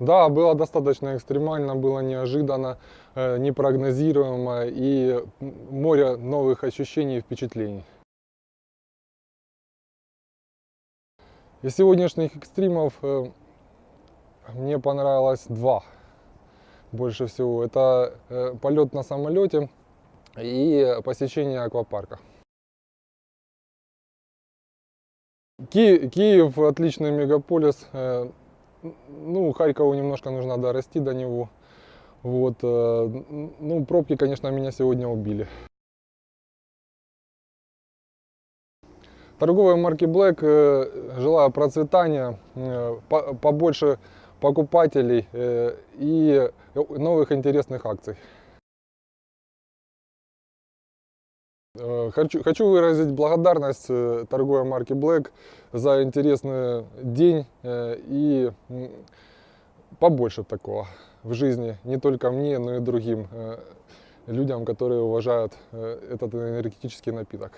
Да, было достаточно экстремально, было неожиданно, э, непрогнозируемо и море новых ощущений и впечатлений. Из сегодняшних экстримов э, мне понравилось два больше всего. Это э, полет на самолете и посещение аквапарка. Ки- Киев отличный мегаполис. Ну, Харькову немножко нужно дорасти до него. Вот. э, Ну, пробки, конечно, меня сегодня убили. Торговой марки Black э, желаю процветания, э, по- побольше покупателей и новых интересных акций. Хочу, хочу выразить благодарность э, торговой марке Black за интересный день э, и побольше такого в жизни, не только мне, но и другим э, людям, которые уважают э, этот энергетический напиток.